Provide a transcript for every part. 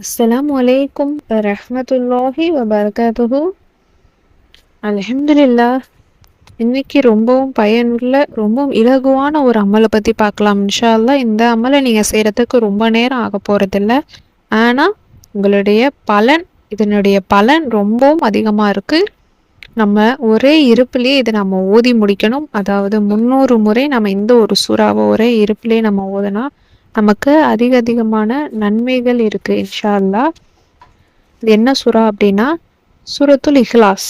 அஸ்லாம் வலைக்கும் வரஹ்மத்துல்லாஹி வபரகாத்துஹு அலஹம்துல்லா இன்னைக்கு ரொம்பவும் பயனுள்ள ரொம்பவும் இலகுவான ஒரு அமலை பற்றி பார்க்கலாம். இன்ஷால்லா இந்த அமலை நீங்கள் செய்கிறதுக்கு ரொம்ப நேரம் ஆக போகிறதில்ல ஆனால் உங்களுடைய பலன் இதனுடைய பலன் ரொம்பவும் அதிகமாக இருக்குது நம்ம ஒரே இருப்புலேயே இதை நம்ம ஓதி முடிக்கணும். அதாவது முந்நூறு முறை நம்ம இந்த ஒரு சூறாவை ஒரே இருப்பிலே நம்ம ஓதுனா நமக்கு அதிக அதிகமான நன்மைகள் இருக்கு இன்ஷா அல்லாஹ் இது என்ன சுறா அப்படின்னா சுரத்துல் இஹ்லாஸ்.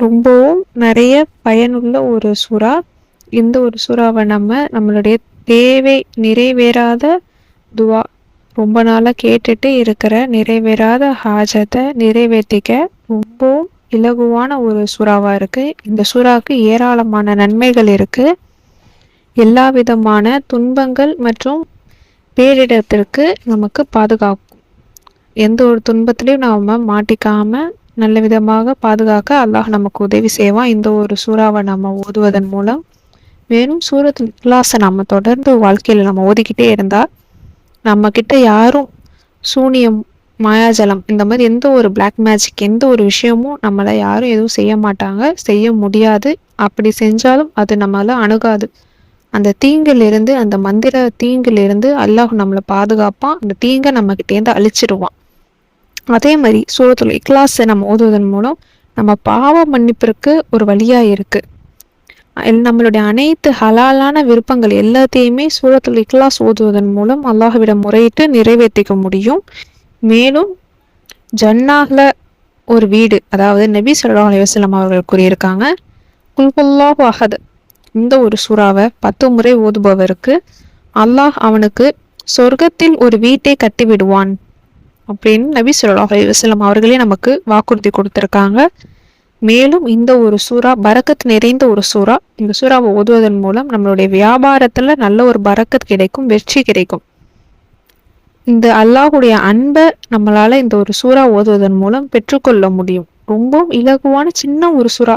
ரொம்பவும் நிறைய பயனுள்ள ஒரு சுறா. இந்த ஒரு சுறாவை நம்ம நம்மளுடைய தேவை நிறைவேறாத துவா. ரொம்ப நாளாக கேட்டுட்டு இருக்கிற நிறைவேறாத ஹாஜத்தை நிறைவேற்றிக்க ரொம்பவும் இலகுவான ஒரு சுறாவாக இருக்குது இந்த சுறாவுக்கு ஏராளமான நன்மைகள் இருக்குது எல்லா விதமான துன்பங்கள் மற்றும் பேரிடத்திற்கு நமக்கு பாதுகாக்கும். எந்த ஒரு துன்பத்திலையும் நாம் மாட்டிக்காம நல்ல விதமாக பாதுகாக்க அல்லாஹ் நமக்கு உதவி செய்வான். இந்த ஒரு சூறாவை நம்ம ஓதுவதன் மூலம். மேலும் சூரத் இக்லாஸை நம்ம தொடர்ந்து வாழ்க்கையில் நம்ம ஓதிக்கிட்டே இருந்தால் நம்ம கிட்ட யாரும் சூனியம் மாயாஜலம் இந்த மாதிரி எந்த ஒரு பிளாக் மேஜிக் எந்த ஒரு விஷயமும் நம்மளை யாரும் எதுவும் செய்ய மாட்டாங்க. செய்ய முடியாது. அப்படி செஞ்சாலும் அது நம்மளை அணுகாது. அந்த தீங்கிலிருந்து அந்த மந்திர தீங்கிலிருந்து அல்லாஹ் நம்மளை பாதுகாப்பான். அந்த தீங்கை நம்மக்கிட்டேருந்து அழிச்சிடுவான். அதே மாதிரி சூரத்துல இக்லாஸை நம்ம ஓதுவதன் மூலம் நம்ம பாவ மன்னிப்பிற்கு ஒரு வழியாக இருக்குது நம்மளுடைய அனைத்து ஹலாலான விருப்பங்கள் எல்லாத்தையுமே சூரத்துல் இக்லாஸ் ஓதுவதன் மூலம் அல்லாஹ்விடம் முறையிட்டு நிறைவேற்றிக்க முடியும். மேலும் ஜன்னாகல ஒரு வீடு அதாவது நபி சொல்லா அலைவாஸ்லாம் அவர்கள் கூறியிருக்காங்க குல்குல்லாஹ் அஹத். இந்த ஒரு சுறாவை பத்து முறை ஓதுபவருக்கு அல்லாஹ் அவனுக்கு சொர்க்கத்தில் ஒரு வீட்டை கட்டி விடுவான் அப்படின்னு நபி சொல்லா அலைவாஸ்லாம் அவர்களே நமக்கு வாக்குறுதி கொடுத்துருக்காங்க. மேலும் இந்த ஒரு சூறா பறக்கத் நிறைந்த ஒரு சூறா இந்த சூறாவை ஓதுவதன் மூலம் நம்மளுடைய வியாபாரத்துல நல்ல ஒரு பரக்கத் கிடைக்கும் வெற்றி கிடைக்கும். இந்த அல்லாஹுடைய அன்பை நம்மளால இந்த ஒரு சூறா ஓதுவதன் மூலம் பெற்றுக்கொள்ள முடியும். ரொம்பவும் இலகுவான சின்ன ஒரு சுறா.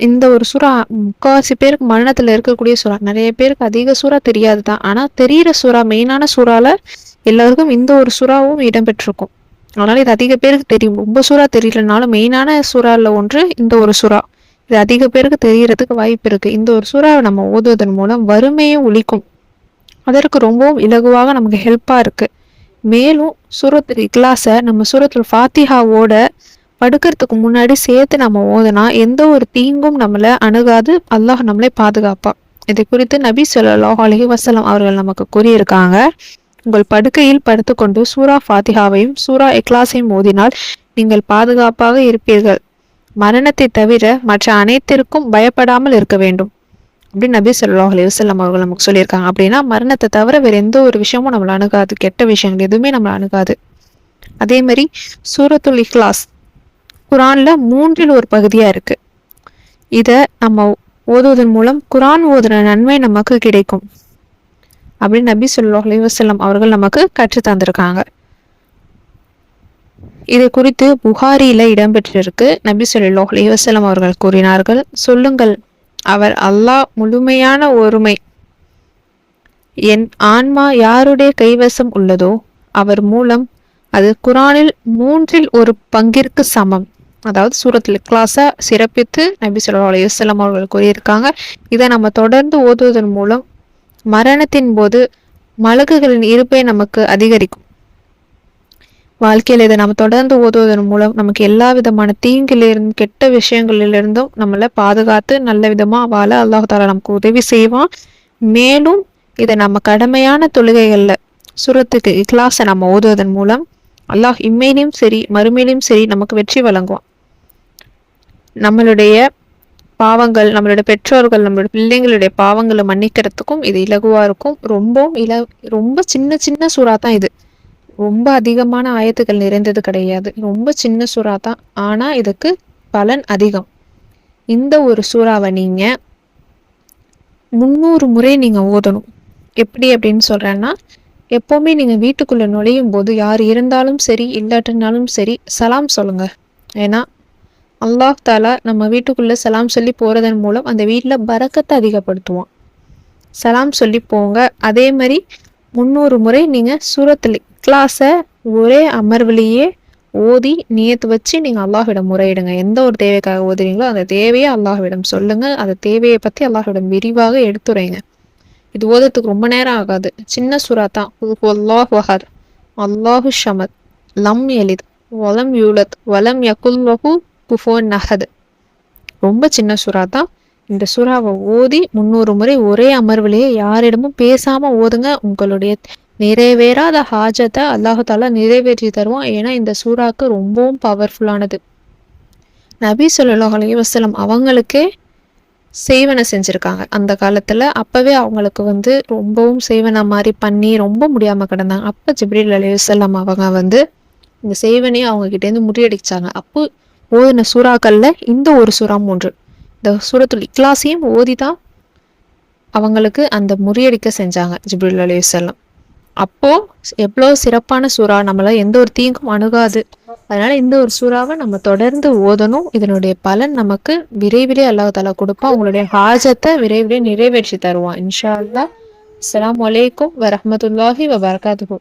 இந்த ஒரு சுறா முக்கால்வாசி பேருக்கு மரணத்துல இருக்கக்கூடிய சுறா. நிறைய பேருக்கு அதிக சுறா தெரியாது தான் ஆனா தெரியிற சுறா மெயினான சூறால எல்லாருக்கும் இந்த ஒரு சுறாவும் இடம்பெற்றிருக்கும். அதனால இது அதிக பேருக்கு தெரியும். ரொம்ப சுறா தெரியலனாலும் மெயினான சுறால ஒன்று இந்த ஒரு சுறா. இது அதிக பேருக்கு தெரியறதுக்கு வாய்ப்பு இருக்கு. இந்த ஒரு சுறாவை நம்ம ஓதுவதன் மூலம் வறுமையும் ஒழிக்கும். அதற்கு ரொம்பவும் இலகுவாக நமக்கு ஹெல்ப்பாக இருக்குது மேலும் சூரத்து இக்லாஸை நம்ம சூரத்தில் ஃபாத்திஹாவோட படுக்கிறதுக்கு முன்னாடி சேர்த்து நம்ம ஓதுனா எந்த ஒரு தீங்கும் நம்மளை அணுகாது. அல்லாஹ் நம்மளை பாதுகாப்பா. இதை குறித்து நபி சொல்லாஹ் அலஹி வசலம் அவர்கள் நமக்கு கூறியிருக்காங்க. உங்கள் படுக்கையில் படுத்துக்கொண்டு சூரா ஃபாத்திஹாவையும் சூரா இக்லாஸையும் ஓதினால் நீங்கள் பாதுகாப்பாக இருப்பீர்கள். மரணத்தை தவிர மற்ற அனைத்திற்கும் பயப்படாமல் இருக்க வேண்டும். அப்படின்னு நபி சொல்லாஹ் அலி வசல்லாம் அவர்கள் நமக்கு சொல்லியிருக்காங்க. அப்படின்னா மரணத்தை தவிர வேற எந்த ஒரு விஷயமும் நம்மளை அணுகாது. கெட்ட விஷயங்கள் எதுவுமே நம்மளை அணுகாது. அதே மாதிரி சூரத்துல் இஹ்லாஸ் குரானில் மூன்றில் ஒரு பகுதியாக இருக்குது இதை நம்ம ஓதுவதன் மூலம் குரான் ஓதுன நன்மை நமக்கு கிடைக்கும். அப்படின்னு நபி சொல்லாஹ் அலி அவர்கள் நமக்கு கற்று தந்திருக்காங்க. இதை குறித்து புகாரியில் இடம்பெற்றிருக்கு. நபி சொல்லாஹ் அலி அவர்கள் கூறினார்கள் சொல்லுங்கள் அவர் அல்லாஹ் முழுமையான ஒருமை. என் ஆன்மா யாருடைய கைவசம் உள்ளதோ அவர் மூலம் அது குரானில் மூன்றில் ஒரு பங்கிற்கு சமம். அதாவது சூரத்தில் கிளாஸை சிறப்பித்து நபி சொல்லா அலையுஸ்லாம் அவர்கள் கூறியிருக்காங்க. இதை நம்ம தொடர்ந்து ஓதுவதன் மூலம் மரணத்தின் போது மலக்குகளின் இருப்பை நமக்கு அதிகரிக்கும். வாழ்க்கையில் இதை நம்ம தொடர்ந்து ஓதுவதன் மூலம் நமக்கு எல்லா விதமான தீங்கிலிருந்து கெட்ட விஷயங்களிலிருந்தும் நம்மளை பாதுகாத்து நல்ல விதமாக வாழ அல்லாஹால நமக்கு உதவி செய்வான். மேலும் இதை நம்ம கடமையான தொழுகைகளில் சுரத்துக்கு இக்லாஸை நம்ம ஓதுவதன் மூலம் அல்லாஹ் இம்மையிலும் சரி மறுமையிலும் சரி நமக்கு வெற்றி வழங்குவான். நம்மளுடைய பாவங்கள் நம்மளுடைய பெற்றோர்கள் நம்மளுடைய பிள்ளைங்களுடைய பாவங்களை மன்னிக்கிறதுக்கும் இது இலகுவாக இருக்கும். ரொம்பவும் இல ரொம்ப சின்ன சின்ன சூறா தான் இது. ரொம்ப அதிகமான ஆயத்துக்கள் நிறைந்தது கிடையாது. ரொம்ப சின்ன சூறா தான் ஆனால் இதுக்கு பலன் அதிகம். இந்த ஒரு சூறாவை நீங்கள் முந்நூறு முறை நீங்கள் ஓதணும். எப்படி அப்படின்னு சொல்கிறேன்னா எப்போவுமே நீங்கள் வீட்டுக்குள்ளே நுழையும் போது யார் இருந்தாலும் சரி இல்லாட்டினாலும் சரி சலாம் சொல்லுங்கள் ஏன்னா அல்லாஹ் தாலா நம்ம வீட்டுக்குள்ளே சலாம் சொல்லி போகிறதன் மூலம் அந்த வீட்டில் பறக்கத்தை அதிகப்படுத்துவான். சலாம் சொல்லி போங்க. அதே மாதிரி முந்நூறு முறை நீங்கள் சூரத்தில் கிளாஸை ஒரே அமர்விலேயே ஓதி நியத்து வச்சு நீங்கள் அல்லாஹ்விடம் முறையிடுங்க. எந்த ஒரு தேவைக்காக ஓதுறீங்களோ அந்த தேவையை அல்லாஹ்விடம் சொல்லுங்கள் அந்த தேவையை பற்றி அல்லாஹ்விடம் விரிவாக எடுத்துரைங்க. இது ஓதுறதுக்கு ரொம்ப நேரம் ஆகாது. சின்ன சுரா தான். அல்லாஹ் வஹத் அல்லாஹு ஷமத். லம் எலித். வலம் யூலத். வலம் யகுல்லஹு குஃபோன் நஹத். ரொம்ப சின்ன சுறா தான். இந்த சுறாவை ஓதி முந்நூறு முறை ஒரே அமர்விலேயே யாரிடமும் பேசாம ஓதுங்க உங்களுடைய நிறைவேறாத ஹாஜத்தை அல்லாஹு நிறைவேற்றி தருவான். ஏன்னா இந்த சூறாக்கு ரொம்பவும் பவர்ஃபுல்லானது நபி ஸல்லல்லாஹு அலைஹி அவங்களுக்கே சேவனை செஞ்சுருக்காங்க. அந்த காலத்தில் அப்போவே அவங்களுக்கு வந்து ரொம்பவும் சேவனை மாதிரி பண்ணி ரொம்ப முடியாமல் கிடந்தாங்க. அப்போ ஜிப்ரில் அலி அவங்க வந்து இந்த சேவனையும் அவங்கக்கிட்டேருந்து முறியடிச்சாங்க. அப்போ ஓதின சூறாக்களில் இந்த ஒரு சுறா மூன்று. இந்த சூரத்துல் இக்லாஸையும் ஓதி தான் அவங்களுக்கு அந்த முறியடிக்க செஞ்சாங்க ஜிப்ரில் அலி அப்போது அப்போ எவ்வளோ சிறப்பான சூறா நம்மளை எந்த ஒரு தீங்கும் அணுகாது. அதனால இந்த ஒரு சூறாவை நம்ம தொடர்ந்து ஓதணும். இதனுடைய பலன் நமக்கு விரைவிலே அல்லாஹ் தாலா கொடுப்பான் உங்களுடைய ஹாஜத்தை விரைவிலே நிறைவேற்றி தருவான். இன்ஷா அல்லா அஸ்ஸலாமு வலைக்கும் வரமத்துல்லாஹி வபரகாத்துஹு.